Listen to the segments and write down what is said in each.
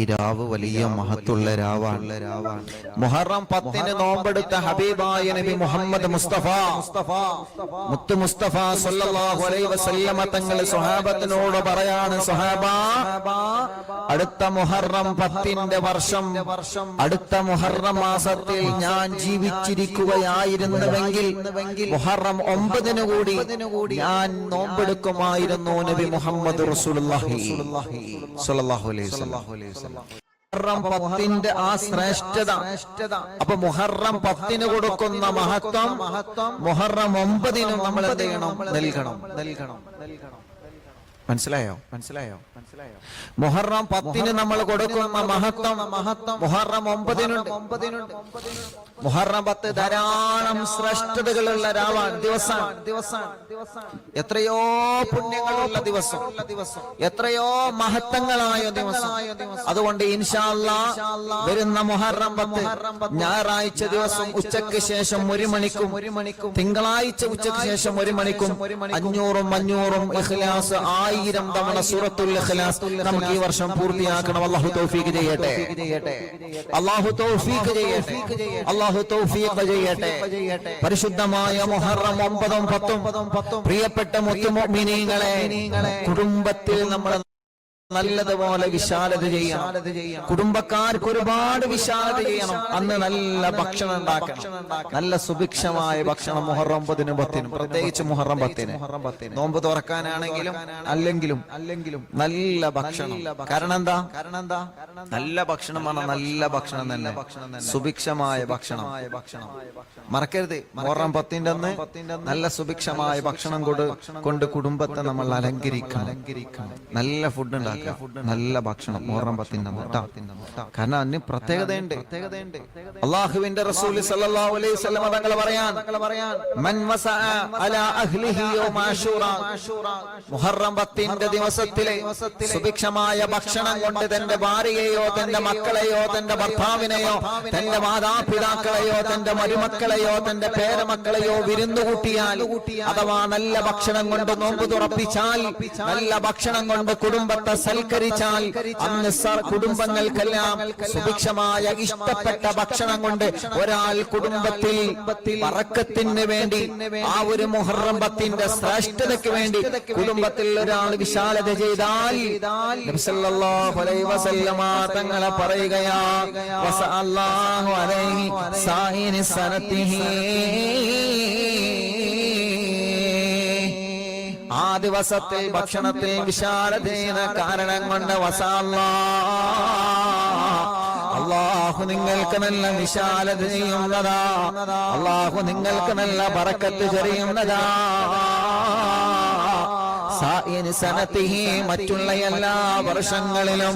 ഈ രാവ് വലിയ മഹത്തുള്ള രാവാണ്. മുഹറം പത്തിന് നോമ്പെടുത്ത ഹബീബായ നബി മുഹമ്മദ് മുസ്തഫ. മുത്തു മുസ്തഫ സല്ലല്ലാഹു അലൈഹി വസല്ലമ തങ്ങൾ സ്വഹാബത്തിനോട് പറയാണ് സ്വഹാബ അടുത്ത മുഹറം പത്തിന്റെ വർഷം അടുത്ത മുഹറം മാസത്തിൽ ഞാൻ ജീവിച്ചിരിക്കുകയായിരുന്നുവെങ്കിൽ മുഹറം ഒമ്പതിന് കൂടി ഞാൻ നോമ്പെടുക്കുമായിരുന്നു നബി മുഹമ്മദ് റസൂലുള്ളാഹി സല്ലല്ലാഹു അലൈഹി വസല്ലം. മുഹറം പത്തിന്റെ ആ ശ്രേഷ്ഠത. അപ്പൊ മുഹറം പത്തിന് കൊടുക്കുന്ന മഹത്വം മുഹറം ഒമ്പതിനും നമ്മൾ എന്ത് ചെയ്യണം? നൽകണം. നൽകണം. നൽകണം. മനസ്സിലായോ? മനസ്സിലായോ? മനസ്സിലായോ? മുഹറം പത്തിന് നമ്മൾ കൊടുക്കുന്ന മഹത്വം. മഹത്വം. മുഹറം ഒമ്പതിനുണ്ട്. ഒമ്പതിനുണ്ട്. മുഹറം പത്ത് ധാരാളം ശ്രേഷ്ഠതകളുള്ള രാവാണ് ദിവസം ദിവസം എത്രയോ പുണ്യങ്ങളുള്ള ദിവസം. എത്രയോ മഹത്വങ്ങളായ ദിവസം. അതുകൊണ്ട് ഇൻഷാല്ല വരുന്ന മുഹറം പത്ത് ഞായറാഴ്ച ദിവസം ഉച്ചയ്ക്ക് ശേഷം ഒരു മണിക്കും ഒരു മണിക്കും തിങ്കളാഴ്ച ഉച്ചയ്ക്ക് ശേഷം ഒരു മണിക്കും അഞ്ഞൂറും അഞ്ഞൂറും ഇഖ്ലാസ് ആയിരം തവണ സൂറത്തുൽ ഇഖ്ലാസ് നമുക്ക് ഈ വർഷം പൂർത്തിയാക്കണം. അള്ളാഹു തൗഫീഖ് ചെയ്യട്ടെ. അള്ളാഹു തൗഫീഖ് ചെയ്യട്ടെ. അള്ളാഹു തൗഫീഖ് ചെയ്യട്ടെ. പരിശുദ്ധമായ മുഹറം ഒമ്പതും പത്തും. പ്രിയപ്പെട്ട മുഅ്മിനീങ്ങളെ കുടുംബത്തിൽ നമ്മൾ നല്ലതുപോലെ വിശാലത ചെയ്യണം കുടുംബക്കാർക്ക് ഒരുപാട് വിശാലത ചെയ്യണം. അന്ന് നല്ല ഭക്ഷണം ഉണ്ടാക്കണം. നല്ല സുഭിക്ഷമായ ഭക്ഷണം മുഹറം പതിനും പത്തിനും പ്രത്യേകിച്ച് മുഹറം പത്തിന്. നോമ്പ് തുറക്കാനാണെങ്കിലും അല്ലെങ്കിലും അല്ലെങ്കിലും നല്ല ഭക്ഷണം. കാരണം എന്താ? കാരണം എന്താ നല്ല ഭക്ഷണമാണ് നല്ല ഭക്ഷണം തന്നെ. സുഭിക്ഷമായ ഭക്ഷണം. മറക്കരുത്. മുഹറം പത്തിന്റെ അന്ന് നല്ല സുഭിക്ഷമായ ഭക്ഷണം കൊണ്ട് കൊണ്ട് കുടുംബത്തെ നമ്മൾ അലങ്കരിക്കണം. അലങ്കരിക്കണം നല്ല ഫുഡ് ഉണ്ടാക്കുക നല്ല ഭക്ഷണം. മുഹറം പത്തിന്റെ. കാരണം അതിന് പ്രത്യേകതയുണ്ട്. അള്ളാഹുവിന്റെ റസൂൽ സല്ലല്ലാഹു അലൈഹി വസല്ലം തങ്ങൾ പറയാൻ മൻ വസഅ അലാ അഹ്ലിഹി യൗമ ആശൂറ മുഹറം പത്തിന്റെ ദിവസത്തിലെ സുഭിക്ഷമായ ഭക്ഷണം കൊണ്ട് തന്റെ ഭാര്യയെയോ തന്റെ മക്കളെയോ തന്റെ ഭർത്താവിനെയോ തന്റെ മാതാപിതാക്കളെയോ തന്റെ മരുമക്കളെയോ തന്റെ പേരമക്കളെയോ വിരുന്നുകൂട്ടിയാൽ അഥവാ നല്ല ഭക്ഷണം കൊണ്ട് നോമ്പ് തുറപ്പിച്ചാൽ നല്ല ഭക്ഷണം കൊണ്ട് കുടുംബത്തെ സൽക്കരിച്ചാൽ അന്ന് കുടുംബങ്ങൾക്കെല്ലാം സുഭിക്ഷമായ ഇഷ്ടപ്പെട്ട ഭക്ഷണം കൊണ്ട് ഒരാൾ കുടുംബത്തിൽ പറക്കത്തിന് വേണ്ടി ആ ഒരു മുഹറം പത്തിന്റെ ശ്രേഷ്ഠതയ്ക്ക് വേണ്ടി കുടുംബത്തിൽ ഒരാൾ വിശാലത ചെയ്താൽ തങ്ങളെ പറയുകയാ വസഅല്ലാഹു അലൈഹി ദിവസത്തിൽ ഭക്ഷണത്തെ വിശാലതയുടെ കാരണം കൊണ്ട് വസാല്ല. അള്ളാഹു നിങ്ങൾക്ക് നല്ല വിശാലത ചെയ്യുന്നതാ. അള്ളാഹു നിങ്ങൾക്ക് നല്ല പറക്കത്ത് ചെറിയുന്നതാ മറ്റുള്ള എല്ലാ വർഷങ്ങളിലും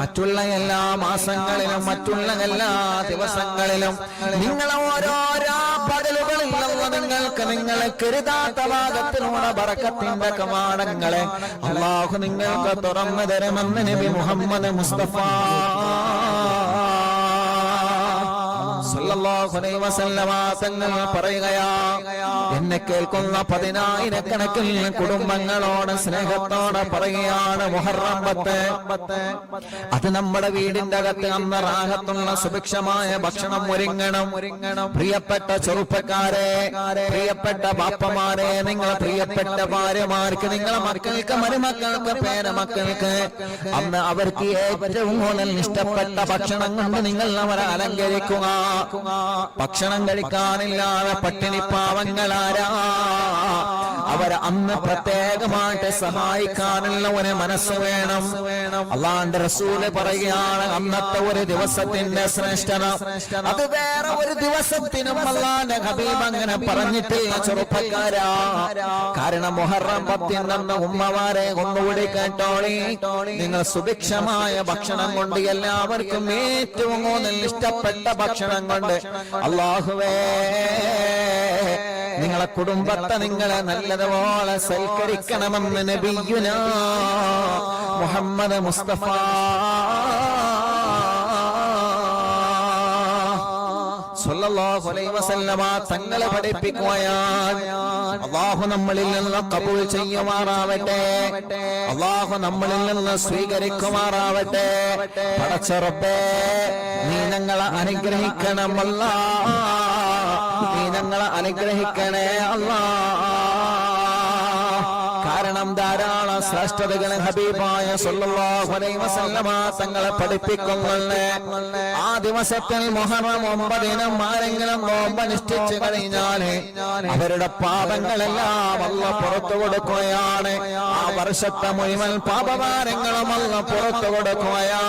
മറ്റുള്ള എല്ലാ മാസങ്ങളിലും മറ്റുള്ള എല്ലാ ദിവസങ്ങളിലും നിങ്ങൾ ഓരോരോ പകലുകളിൽ നിങ്ങൾക്ക് നിങ്ങളെ കരുതാത്ത ഭാഗത്തിലൂടെ പറക്കത്തിന്റെ കമാടങ്ങളെ അള്ളാഹു നിങ്ങൾക്ക് തുറന്നു തരുമെന്ന് നബി മുഹമ്മദ് മുസ്തഫ പറയുകയാ എന്നെ കേൾക്കുന്ന പതിനായിരക്കണക്കിന് കുടുംബങ്ങളോട് സ്നേഹത്തോടെ പറയുകയാണ് മുഹറം അത് നമ്മുടെ വീടിന്റെ അകത്ത് അന്ന് റാഹത്തുള്ള സുഭിക്ഷമായ ഭക്ഷണം ഒരുങ്ങണം ഒരുങ്ങണം. പ്രിയപ്പെട്ട ചെറുപ്പക്കാരെ പ്രിയപ്പെട്ട ബാപ്പമാരെ നിങ്ങളെ പ്രിയപ്പെട്ട ഭാര്യമാർക്ക് നിങ്ങളെ മക്കൾക്ക് മരുമക്കൾക്ക് പേരമക്കൾക്ക് അന്ന് അവർക്ക് ഏറ്റവും കൂടുതൽ ഇഷ്ടപ്പെട്ട ഭക്ഷണം കൊണ്ട് നിങ്ങൾ അവരെ അലങ്കരിക്കുക. ഭക്ഷണം കഴിക്കാനില്ലാതെ പട്ടിണി പാവങ്ങളാരാ അവർ അന്ന് പ്രത്യേകമായിട്ട് സഹായിക്കാനുള്ള ഒരു മനസ്സ് വേണം. അള്ളാണ്ട് റസൂൽ പറയുകയാണ് അന്നത്തെ ഒരു ദിവസത്തിന്റെ ശ്രേഷ്ഠന അത് വേറെ ഒരു ദിവസത്തിനും അള്ളാന്റെ ഹബീബ് അങ്ങനെ പറഞ്ഞിട്ടില്ല ചെറുപ്പക്കാരാ. കാരണം മുഹറം പത്തിനെന്ന ഉമ്മമാരെ ഒന്നുകൂടി കേട്ടോളി. നിങ്ങൾ സുഭിക്ഷമായ ഭക്ഷണം കൊണ്ട് എല്ലാവർക്കും ഏറ്റവും കൂടുതൽ ഇഷ്ടപ്പെട്ട ഭക്ഷണം കൊണ്ട് അള്ളാഹുവേ നിങ്ങളെ കുടുംബത്തെ നിങ്ങളെ നല്ലതുപോലെ സൽക്കരിക്കണമെന്ന് നബിയുന മുഹമ്മദ് മുസ്തഫ. സ്വല്ലല്ലാഹു അലൈഹി വസല്ലമ തങ്ങളെ പഠിപ്പിക്കുകയാണ് അള്ളാഹു നമ്മളിൽ നിന്ന് കബൂൾ ചെയ്യുമാറാവട്ടെ. അള്ളാഹു നമ്മളിൽ നിന്ന് സ്വീകരിക്കുമാറാവട്ടെ. പടച്ച റബ്ബേ നീ ഞങ്ങളെ അനുഗ്രഹിക്കണമല്ല. നീ ഞങ്ങളെ അനുഗ്രഹിക്കണേ അല്ലാ. ശ്രേഷ്ഠതകൾ ഹബീബായ തങ്ങളെ പഠിപ്പിക്കുന്നുണ്ട്. ആ ദിവസത്തിൽ മുഹറം ഒമ്പതിനും ആരെങ്കിലും നോമ്പ് അനുഷ്ഠിച്ചു കഴിഞ്ഞാൽ അവരുടെ പാപങ്ങളെല്ലാം അല്ല പുറത്തു കൊടുക്കുകയാണ്. ആ വർഷത്തെ മുഴുവൻ പാപഭാരങ്ങളും അല്ല പുറത്തു കൊടുക്കുകയാ.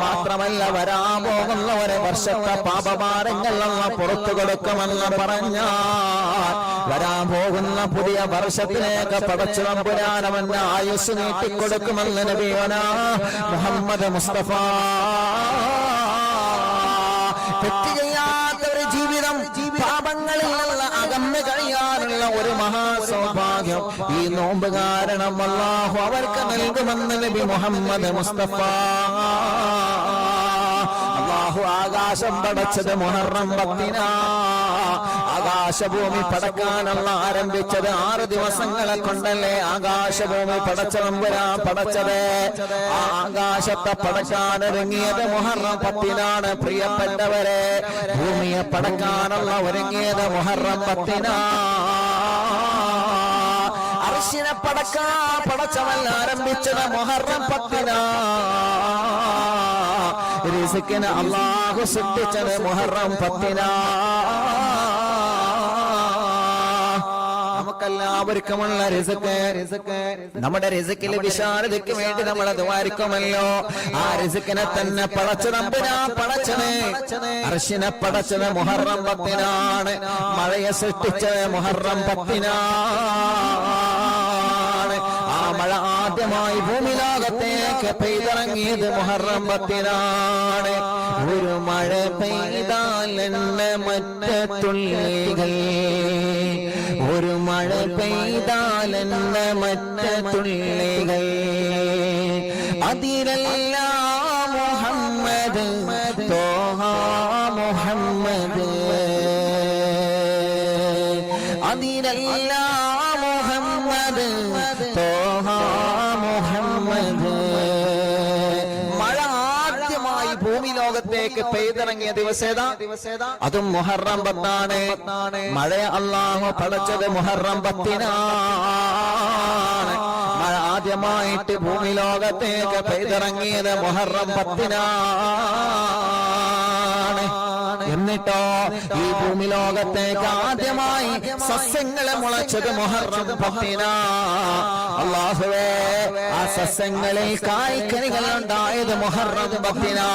മാത്രമല്ല വരാൻ പോകുന്നവരെ വർഷത്തെ പാപഭാരങ്ങൾ പുറത്തു കൊടുക്കുമെന്ന് പറഞ്ഞാൽ വരാൻ പോകുന്ന പുതിയ വർഷത്തിലേക്ക് പടച്ചു നമ്പുരാനവന്റെ ആയുസ് നീട്ടിക്കൊടുക്കുമെന്ന് നബിയോന മുഹമ്മദ് മുസ്തഫ. തെറ്റ് ചെയ്യാത്ത ഒരു ജീവിതം പാപങ്ങളിൽ നിന്ന് അകന്നു കഴിയാനുള്ള ഒരു മഹാസൗഭാഗ്യം ഈ നോമ്പ് കാരണം അല്ലാഹു അവർക്ക് നൽകുമെന്ന് നബി മുഹമ്മദ് മുസ്തഫ. അള്ളാഹു ആകാശം പടച്ചത് മുഹറം പത്തിനാ. ആകാശഭൂമി പടക്കാനുള്ള ആരംഭിച്ചത് ആറ് ദിവസങ്ങളെ കൊണ്ടല്ലേ ആകാശഭൂമി പടച്ചതമ്പുരാ പടച്ചത്. ആകാശത്തെ പടച്ചാനൊരുങ്ങിയത് മുഹറം പത്തിനാണ് പ്രിയപ്പെട്ടവരെ. ഭൂമിയെ പടക്കാനുള്ള ഒരുങ്ങിയത് മുഹറം പത്തിനാ. അർശിനെ പടക്കാ പടച്ചവൻ ആരംഭിച്ചത് മുഹറം പത്തിനാ. റിസ്ക്കിന് അള്ളാഹു സൃഷ്ടിച്ചത് മുഹറം പത്തിനാ. നമുക്കെല്ലാവർക്കുമുള്ള റിസക്ക്. നമ്മുടെ റിസക്കിലെ വിശാലതയ്ക്ക് വേണ്ടി നമ്മൾ അത് വായിക്കുമല്ലോ ആ റിസക്കിനെ തന്നെ പടച്ച നമ്പുരാ പടച്ചത്. അർശിനെ പടച്ചത് മുഹറം പത്തിനാണ്. മഴയെ സൃഷ്ടിച്ചത് മുഹറം പത്തിനാ. ആദ്യമായി ഭൂമിലോകത്തേക്ക് പെയ്തിറങ്ങിയത് മുഹറം പത്തിനാണ്. ഒരു മഴ എന്നെ മറ്റ തുള്ളികൾ. ഒരു മഴ എന്നെ മറ്റ തുള്ളികൾ. അതിരല്ല മുഹമ്മദ് തോഹ മുഹമ്മദ്. അതിലല്ല ആദ്യമായി ഭൂമി ലോകത്തേക്ക് പെയ്തിറങ്ങിയ ദിവസേതാ? ദിവസേതാ അതും മുഹറം പത്താണ്. മഴ അള്ളാഹു പടച്ചത് മുഹറം പത്തിനാണ്. മഴ ആദ്യമായിട്ട് ഭൂമി ലോകത്തേക്ക് പെയ്തിറങ്ങിയത് മുഹറം പത്തിനാണ്. എന്നിട്ടോ ഈ ഭൂമി ലോകത്തേക്ക് ആദ്യമായി സസ്യങ്ങളെ മുളച്ചത് മുഹറം പത്തിനാ. അള്ളാഹുവേ ആ സസ്യങ്ങളിൽ കായ്ക്കനികൾ ഉണ്ടായത് മുഹറം പത്തിനാ.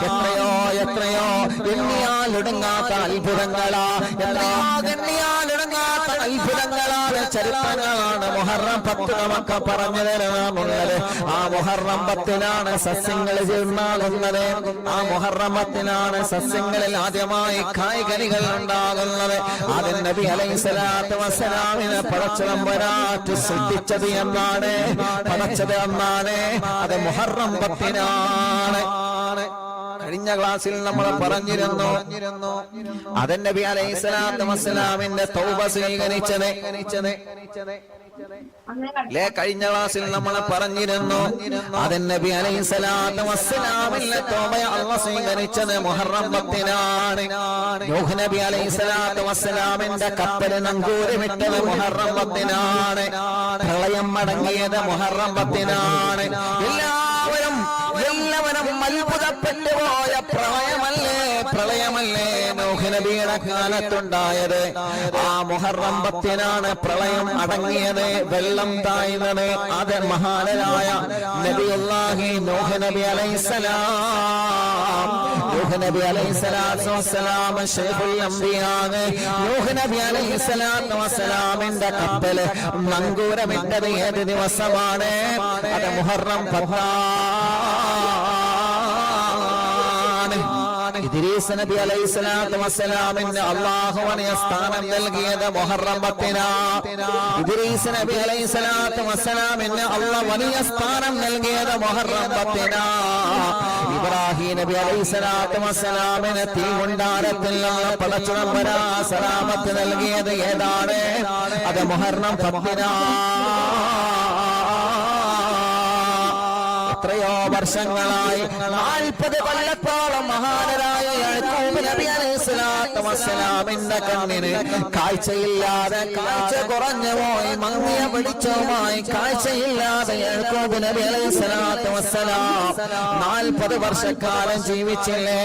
എത്രയോ എത്രയോ എണ്ണിയാൽ ഒടുങ്ങാത്ത അത്ഭുതങ്ങളാ. എത്രയോ ഒടുങ്ങാത്ത അത്ഭുതങ്ങളാണ് ചരിത്രങ്ങളാണ്. മുഹറം പത്ത് നമുക്ക് പറഞ്ഞു തരാനുള്ളത് ആ മുഹറം പത്തിനാണ് സസ്യങ്ങൾ ജീർണാകുന്നത് ആ മുഹറം പത്തിനാണ് സസ്യങ്ങളിൽ ആദ്യമായി കായ്കനികൾ ഉണ്ടാകുന്നത്. അതിന് നബി അലൈഹി സ്വലാത്തു വസ്സലാമിനെ പടച്ചതമ്പരാറ്റ് സൃഷ്ടിച്ചത് എന്നാണ്. പടച്ചത് എന്നാണ്. അത് മുഹറം പത്തിനാണ്. കഴിഞ്ഞ ക്ലാസ്സിൽ നമ്മൾ പറഞ്ഞിരുന്നു. അതൻ നബി അലൈഹി സ്വലാത്തു വസ്സലാമിന്റെ തൗബ സ്വീകരിച്ചത്. ലേ കഴിഞ്ഞ ക്ലാസ്സിൽ നമ്മൾ പറഞ്ഞിരുന്നു. അതൻ നബി അലൈഹി സ്വലാത്തു വസ്സലാമിന്റെ തൗബ അള്ളാഹ് സ്വീകരിച്ചത് മുഹറം പത്തിനാണ് നൂഹ് നബി അലൈഹി സ്വലാത്തു വസ്സലാമിന്റെ കപ്പൽ നങ്കൂരമിട്ടത് മുഹറം പത്തിനാണ് പ്രളയം മടങ്ങിയത് മുഹറം പത്തിനാണ് എല്ലാവരും അത്ഭുതപ്പെട്ടു പോയ പ്രളയമല്ലേ? പ്രളയമല്ലേ? നബിയുടെ കാലത്തുണ്ടായത്. ആ മുഹറം പത്തിനാണ് പ്രളയം അടങ്ങിയത്. വെള്ളം താഴ്ന്നത്. അത് മഹാനരായ നബിയുല്ലാഹി നോഹ നബി അലൈഹിസ്സലാം. നൂഹ് നബി അലൈഹിസ്സലാത്തു വസ്സലാം ശൈഖുൽ അംബിയാണ് നൂഹ് നബി അലൈഹിസ്സലാത്തു വസ്സലാമിന്റെ കപ്പൽ നങ്കൂരമിട്ടത് ഏത് ദിവസമാണ്? അത് മുഹറം പത്താണ് നബി അലൈഹി സ്ഥാനം മുഹറം നബി സലാമത്ത് നൽകിയത് ഏതാണ്? അത് മൊഹർണം പത്തിനാ. എത്രയോ വർഷങ്ങളായി നാൽപ്പത് കൊല്ലത്തോളം മഹാനരായ നബി അലൈഹി കണ്ണിന് കാഴ്ചയില്ലാതെ കാഴ്ച കുറഞ്ഞു പോയി മങ്ങിയ വെളിച്ചവുമായി കാഴ്ചയില്ലാതെ നാൽപ്പത് വർഷക്കാലം ജീവിച്ചില്ലേ?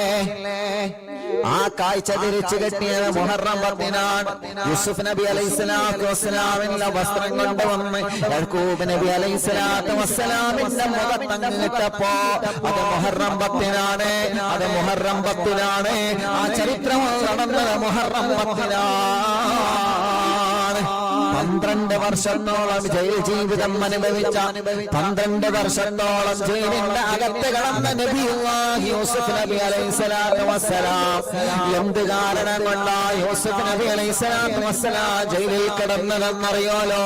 ആ കാഴ്ച തിരിച്ചു കെട്ടിയത് മുഹറം പത്തിനാണ്. യൂസുഫ് നബി അലൈഹി സ്വലാത്തു വസ്സലാമിന്റെ വസ്ത്രം കൊണ്ടുവന്ന് യാക്കൂബ് നബി അലൈഹി സ്വലാത്തു വസ്സലാമിന്റെ മുഖത്തങ്ങിട്ടപ്പോ അത് മുഹറം പത്തിനാണ് അത് മുഹറം പത്തിനാണ് ആ ചരിത്രം നടന്നത് മുഹറം പത്തിനാണ് പന്ത്രണ്ട് വർഷത്തോളം ജയിൽ ജീവിതം അനുഭവിച്ച പന്ത്രണ്ട് വർഷത്തോളം ജയിലിന്റെ അകത്ത് കടന്ന യൂസുഫ് നബി എന്ത് കാരണം കൊണ്ടാ യൂസുഫ് നബി അലൈഹി സ്വലാത്തു വസ്സലാം ജയിലിൽ കിടന്നതെന്നറിയാലോ?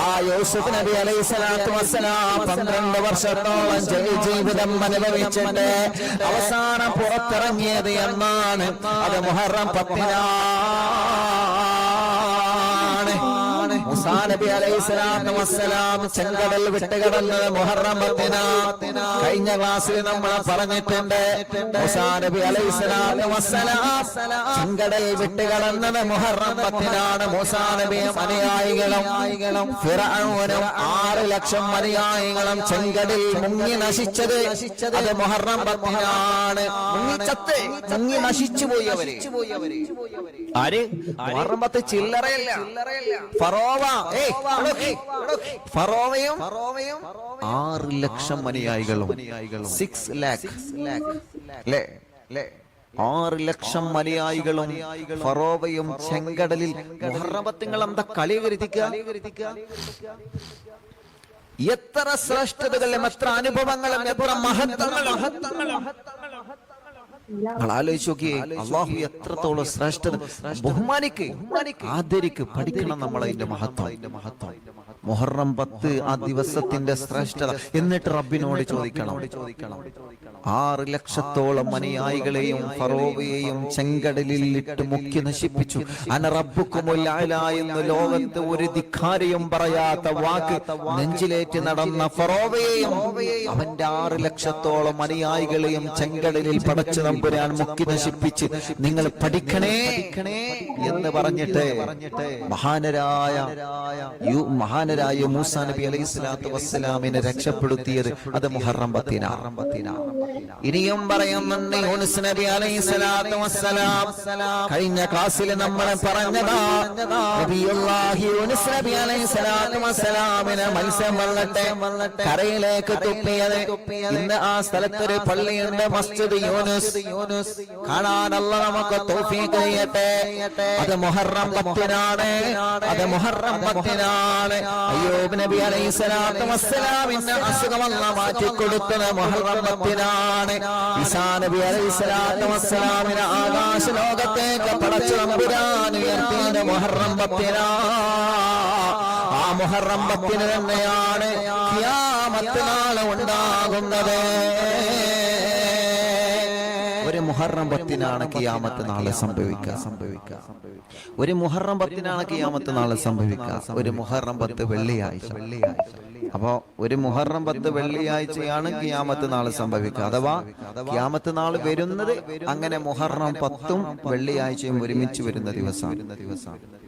ആ യൂസഫ് നബി അലൈഹി സ്വലാത്തു വസ്സലാം പന്ത്രണ്ട് വർഷത്തോളം ജയിൽ ജീവിതം അനുഭവിച്ചിട്ട് അവസാനം പുറത്തിറങ്ങിയത് എന്നാണ്. അത് മുഹറം പത്തിനാ നബി അലൈഹി സ്വലാത്തു വസ്സലാം ചെങ്കടൽ വിട്ടുകിടന്നത് മുഹറം പത്തിന കഴിഞ്ഞ ക്ലാസ്സിൽ നമ്മൾ പറഞ്ഞിട്ടുണ്ട്. മുസാ നബി ചെങ്കടൽ വിട്ടുകിടന്നത് മുഹറം പത്തിനാണ് മുസാ നബിയും അനുയായികളും ഫിറഔനും ആറ് ലക്ഷം അനുയായികളും ചെങ്കടൽ മുങ്ങി നശിച്ചത് അത് മുഹറം പത്തിനാണ് മുങ്ങിച്ചത്ത് മുങ്ങി നശിച്ചു പോയി അവർ. ആര്? മുഹറം പത്ത് ചില്ലറയല്ല. ഫറോവ ഇവിടൊക്കെ. ഫറോവയും ആറ് ലക്ഷം അനുയായികളും സിക്സ് ലാക്ക് ല്ലേ? ല്ലേ? ആറ് ലക്ഷം അനുയായികളും ഫറോവയും ചെങ്കടലിൽ മുഹറമത്തിങ്ങൾ എന്താ കളി കരുതിക്കുക എത്ര ശ്രേഷ്ഠതകളും എത്ര അനുഭവങ്ങളും എത്ര മഹത്വങ്ങളും. നിങ്ങൾ ആലോചിച്ച് നോക്കിയേ അള്ളാഹു എത്രത്തോളം ശ്രേഷ്ഠത ബഹുമാനിക്ക് ആദരിക്ക് പഠിക്കണം നമ്മൾ അതിന്റെ മഹത്വം മഹത്വം. മുഹറം പത്ത് ആ ദിവസത്തിന്റെ ശ്രേഷ്ഠത. എന്നിട്ട് റബ്ബിനോട് ചോദിക്കണം. ആറ് ലക്ഷത്തോളം അനുയായികളെയും ഫറോവയെയും ചെങ്കടലിൽ ഇട്ട് മുക്കി നശിപ്പിച്ചു. അനറബുക്കുമുല്ല എന്ന് ലോകത്ത് ഒരു ധിക്കാരിയും പറയാത്ത വാക്ക്. നെഞ്ചിലേറ്റ് നടന്ന ഫറോവയെയും അവന്റെ ആറ് ലക്ഷത്തോളം അനുയായികളെയും ചെങ്കടലിൽ പടച്ചു നമ്പുരാൻ മുക്കി നശിപ്പിച്ച് നിങ്ങൾ പഠിക്കണേ എന്ന് പറഞ്ഞിട്ട് മഹാനരായ യു- മഹാനരായ മൂസാ നബി അലൈഹി സ്വലാത്തു വസ്സലാമിനെ രക്ഷപ്പെടുത്തിയത് അത് മുഹറം ഇനിയും പറയുന്നുണ്ട് യൂനുസ് നബി അലൈഹി സ്വലാത്തു വസ്സലാം. കഴിഞ്ഞ ക്ലാസ്സിൽ നമ്മൾ പറഞ്ഞതാ നബിയുള്ളാഹി യൂനുസ് നബി അലൈഹി സ്വലാത്തു വസ്സലാമിനെ മത്സ്യം വള്ളട്ടെ കരയിലേക്ക് തുപ്പിയത്. ഇന്ന് ആ സ്ഥലത്തൊരു പള്ളിയുണ്ട് മസ്ജിദ് യൂനുസ്. കാണാനല്ല നമുക്ക് തോഫീക്ക് ചെയ്യട്ടെ. അത് മുഹറം പത്തിനാണ്. അത് മുഹറം പത്തിനാണ്. അയ്യൂബ് നബി ഈസാ നബി ആകാശ ലോകത്തേക്ക് പടച്ചു നമ്പുരാൻ ഉയർത്തിയത് മുഹറം ആ മുഹറം പത്തിന് തന്നെയാണ് ഉണ്ടാകുന്നത്. മുഹറം പത്തിനാണ് കിയാമത്ത് നാളെ സംഭവിക്കുക. സംഭവിക്കുക ഒരു മുഹറം പത്തിനാണ് കിയാമത്ത് നാളെ സംഭവിക്കുക. ഒരു മുഹറം പത്ത് വെള്ളിയാഴ്ച. വെള്ളിയാഴ്ച അപ്പോ ഒരു മുഹറം പത്ത് വെള്ളിയാഴ്ചയാണ് കിയാമത്ത് നാളെ സംഭവിക്കുക. അഥവാ കിയാമത്ത് നാൾ വരുന്നത് അങ്ങനെ മുഹറം പത്തും വെള്ളിയാഴ്ചയും ഒരുമിച്ച് വരുന്ന ദിവസം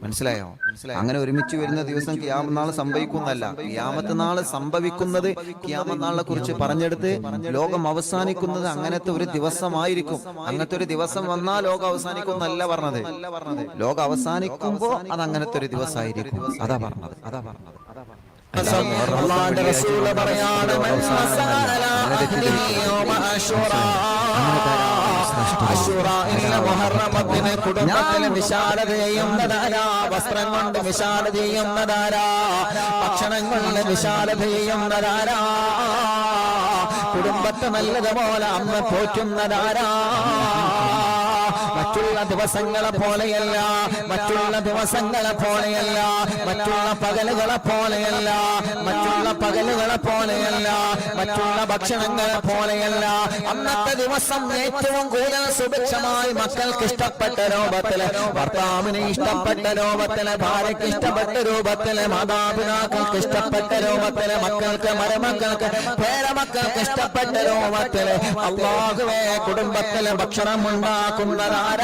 മനസ്സിലായോ? അങ്ങനെ ഒരുമിച്ച് വരുന്ന ദിവസം ക്യാമനാൾ സംഭവിക്കുന്നതല്ല. സംഭവിക്കുന്നല്ല കിയാമത്ത് നാൾ സംഭവിക്കുന്നത് ക്യാമനാളിനെ നാളിനെ കുറിച്ച് പറഞ്ഞെടുത്ത് ലോകം അവസാനിക്കുന്നത് അങ്ങനത്തെ ഒരു ദിവസമായിരിക്കും. അങ്ങനത്തെ ഒരു ദിവസം വന്നാൽ ലോകം അവസാനിക്കും എന്നല്ല പറഞ്ഞത്. ലോകം അവസാനിക്കുമ്പോ അത് അങ്ങനത്തെ ഒരു ദിവസമായിരിക്കും. അതാ പറഞ്ഞത്. അതാ പറഞ്ഞത്. അള്ളാന്റെ റസൂൽ പറയാണ് മുഹറമത്തിന് കുടുംബത്തിന് വിശാല ചെയ്യുന്നതാരാ? വസ്ത്രം കൊണ്ട് വിശാല ചെയ്യുന്നതാരാ? ഭക്ഷണം കൊണ്ട് വിശാല ചെയ്യുന്നതാരാ? കുടുംബത്തെ നല്ലതുപോലെ അമ്മ പോറ്റുന്നതാരാ? മറ്റുള്ള ദിവസങ്ങളെ പോലെയല്ല മറ്റുള്ള ദിവസങ്ങളെ പോലെയല്ല മറ്റുള്ള പകലുകളെ പോലെയല്ല മറ്റുള്ള പകലുകളെ പോലെയല്ല മറ്റുള്ള ഭക്ഷണങ്ങളെ പോലെയല്ല. അന്നത്തെ ദിവസം ഏറ്റവും കൂടുതൽ സുഭിക്ഷമായി മക്കൾക്ക് ഇഷ്ടപ്പെട്ട രൂപത്തിൽ ഭർത്താവിന് ഇഷ്ടപ്പെട്ട രൂപത്തിൽ ഭാര്യയ്ക്ക് ഇഷ്ടപ്പെട്ട രൂപത്തിൽ മാതാപിതാക്കൾക്ക് ഇഷ്ടപ്പെട്ട രൂപത്തിൽ മക്കൾക്ക് മരുമക്കൾക്ക് പേരമക്കൾക്ക് ഇഷ്ടപ്പെട്ട രൂപത്തിൽ അള്ളാഹുവേ കുടുംബത്തിൽ ഭക്ഷണം ഉണ്ടാക്കുന്നതാരാ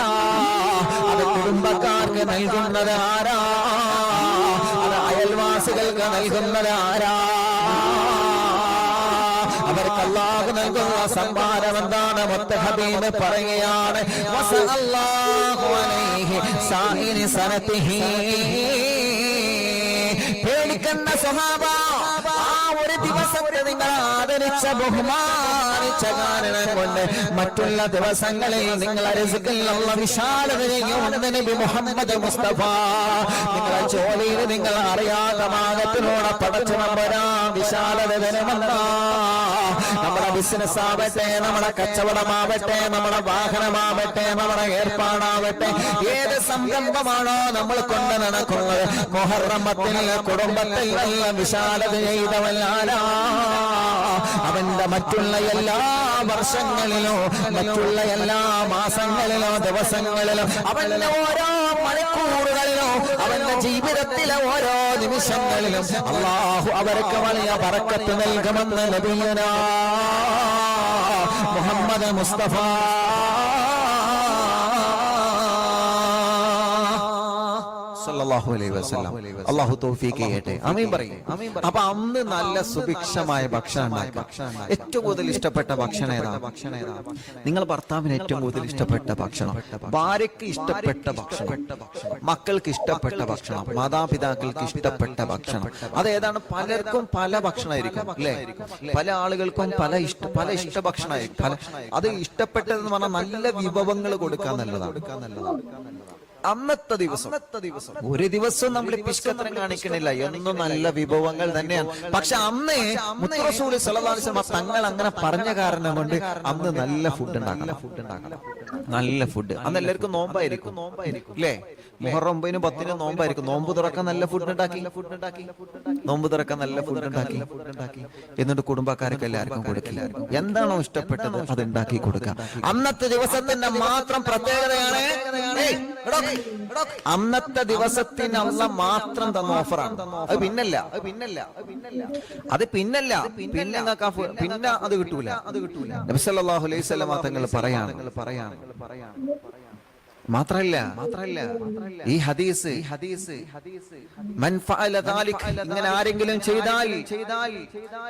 അത് കുടുംബക്കാർക്ക് നൽകുന്നത് ആരാ? അത് അയൽവാസികൾക്ക് നൽകുന്നത് ആരാ? അവർക്ക് അള്ളാഹു നൽകുന്ന സമ്മാനം എന്താണ്? മൊത്ത ഹബീബ് പറയുകയാണ് വസഅല്ലാഹു അലൈഹി സാഹിരി സനത്തിഹി. പേടിക്കണ്ട സ്വഭാവ ഒരു ദിവസത്തെ നിങ്ങൾ ആദരിച്ച ബഹുമാനിച്ച കാരണം കൊണ്ട് മറ്റുള്ള ദിവസങ്ങളിൽ നിങ്ങൾ അരസുകളിലുള്ള വിശാലത ചെയ്യുമെന്ന് നബി മുഹമ്മദ് മുസ്തഫ. നിങ്ങളെ ജോലിയിൽ നിങ്ങൾ അറിയാത്ത മാഗത്തിലൂടെ പടച്ചു നമ്പരാ വിശാലത നമ്മുടെ ബിസിനസ് ആവട്ടെ നമ്മുടെ കച്ചവടമാവട്ടെ നമ്മുടെ വാഹനമാവട്ടെ നമ്മുടെ ഏർപ്പാടാവട്ടെ ഏത് സംരംഭമാണോ നമ്മൾ കൊണ്ട് നടക്കുന്നത്. മൊഹർമ്മത്തിൽ കുടുംബത്തിൽ വിശാലത ചെയ്തവല്ലാരാ അവന്റെ മറ്റുള്ള എല്ലാ വർഷങ്ങളിലോ മറ്റുള്ള എല്ലാ മാസങ്ങളിലോ ദിവസങ്ങളിലോ അവന്റെ ഓരോ മണിക്കൂറുകളിലോ അവന്റെ ജീവിതത്തിലെ ഓരോ നിമിഷങ്ങളിലും അള്ളാഹു അവർക്ക് വലിയ പറക്കത്ത് നൽകുമെന്ന് നബീനാ മുഹമ്മദ് മുസ്തഫ. സല്ലല്ലാഹു അലൈഹി വസല്ലം. അല്ലാഹു തൗഫീഖ് ചെയ്യട്ടെ. ആമീൻ പറയും. അപ്പൊ അന്ന് നല്ല സുഭിക്ഷമായ ഭക്ഷണം ഏറ്റവും കൂടുതൽ ഇഷ്ടപ്പെട്ട ഭക്ഷണം ഏതാ? നിങ്ങൾ ഭർത്താവിന് ഏറ്റവും കൂടുതൽ ഇഷ്ടപ്പെട്ട ഭക്ഷണം? ഭാര്യയ്ക്ക് ഇഷ്ടപ്പെട്ട ഭക്ഷണം? മക്കൾക്ക് ഇഷ്ടപ്പെട്ട ഭക്ഷണം? മാതാപിതാക്കൾക്ക് ഇഷ്ടപ്പെട്ട ഭക്ഷണം? അത് ഏതാണ്? പലർക്കും പല ഭക്ഷണമായിരിക്കും അല്ലേ? പല ആളുകൾക്കും പല ഇഷ്ട പല ഇഷ്ട ഭക്ഷണമായിരിക്കും. പല അത് ഇഷ്ടപ്പെട്ടതെന്ന് പറഞ്ഞാൽ നല്ല വിഭവങ്ങൾ കൊടുക്കാൻ നല്ലതാണ് അന്നത്തെ ദിവസം അന്നത്തെ ദിവസം. ഒരു ദിവസം നമ്മൾ പിഷ്കത്രം കാണിക്കണില്ല. എന്നും നല്ല വിഭവങ്ങൾ തന്നെയാണ്. പക്ഷെ അന്ന് മുത്തറസൂൽ സലഹ്ലിസ്ലമ തങ്ങൾ അങ്ങനെ പറഞ്ഞ കാരണം കൊണ്ട് അന്ന് നല്ല ഫുഡ് ഉണ്ടാക്കണം. ഫുഡ് ഉണ്ടാക്കണം. നല്ല ഫുഡ് അന്ന് എല്ലാവർക്കും നോമ്പായിരിക്കും. നോമ്പായിരിക്കും. അല്ലേ മുഹറം ഒമ്പതിനും പത്തിനും നോമ്പായിരിക്കും. നോമ്പ് തുറക്കാൻ നല്ല ഫുഡ് ഉണ്ടാക്കി. നോമ്പ് തുറക്കാൻ നല്ല ഫുഡ് ഉണ്ടാക്കി. എന്നിട്ട് കുടുംബക്കാർക്ക് എല്ലാവർക്കും കൊടുക്കില്ല. എന്താണോ ഇഷ്ടപ്പെട്ടത് അത് ഉണ്ടാക്കി കൊടുക്കാം. അന്നത്തെ ദിവസത്തിന്റെ മാത്രം പ്രത്യേകതയാണ് അന്നത്തെ ദിവസത്തിന് അല്ല മാത്രം തന്ന ഓഫറാണ്. അത് പിന്നല്ല. അത് പിന്നല്ല. അത് പിന്നല്ല. പിന്നെ പിന്നെ അത് കിട്ടൂല. അത് കിട്ടൂല. നബിസല്ലാഹു അലൈഹി സ്വലമ തങ്ങൾ പറയാണ്. പറയാണ്. പറയാണ് മാത്രല്ല. മാത്രല്ല. ഈ ഹദീസ് ഇങ്ങനെ ആരെങ്കിലും ചെയ്താൽ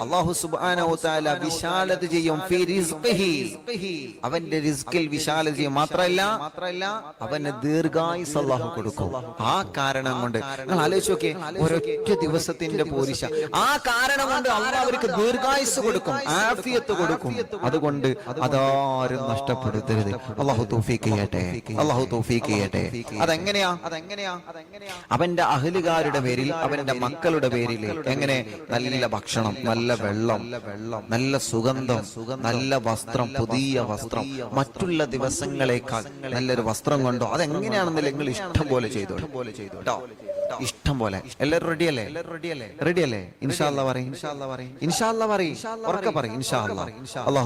അള്ളാഹു സുബ്ഹാനഹു വിശാലത ചെയ്യും ഫീ റിസ്ഖിഹി. അവന്റെ റിസ്കിൽ വിശാലത ചെയ്യും. മാത്രല്ല മാത്രല്ല അവന് ദീർഘായുസ് അള്ളാഹു കൊടുക്കും. ആ കാരണം കൊണ്ട് നിങ്ങൾ ആലോചിച്ച് നോക്കിയേ ഒരൊറ്റ ദിവസത്തിന്റെ പോരിശ ആ കാരണം കൊണ്ട് അള്ളാഹ് അവർക്ക് ദീർഘായുസ് കൊടുക്കും. ആഫിയത്ത് കൊടുക്കും. അതുകൊണ്ട് അതാരും നഷ്ടപ്പെടുത്തരുത്. അള്ളാഹു തൗഫീഖ് ചെയ്യട്ടെ. അള്ളാഹു തൗഫീഖ് ചെയ്യട്ടെ അതെങ്ങനെയാ? അതെങ്ങനെയാ അവന്റെ അഹലുകാരുടെ പേരിൽ അവന്റെ മക്കളുടെ പേരിൽ എങ്ങനെ നല്ല ഭക്ഷണം നല്ല വെള്ളം നല്ല സുഗന്ധം നല്ല വസ്ത്രം പുതിയ വസ്ത്രം മറ്റുള്ള ദിവസങ്ങളെക്കാൾ നല്ലൊരു വസ്ത്രം കൊണ്ടോ? അതെങ്ങനെയാണെന്ന് നിങ്ങൾ ഇഷ്ടം പോലെ ചെയ്തു ഇഷ്ടം പോലെ. എല്ലാവരും റെഡിയല്ലേ റെഡിയല്ലേ റെഡിയല്ലേ ഇൻഷാല്ല പറയും. ഇൻഷാല്ല പറയും. ഇൻഷാല്ല പറയും. ഉറക്കെ പറയും ഇൻഷാല്ല അള്ളാഹു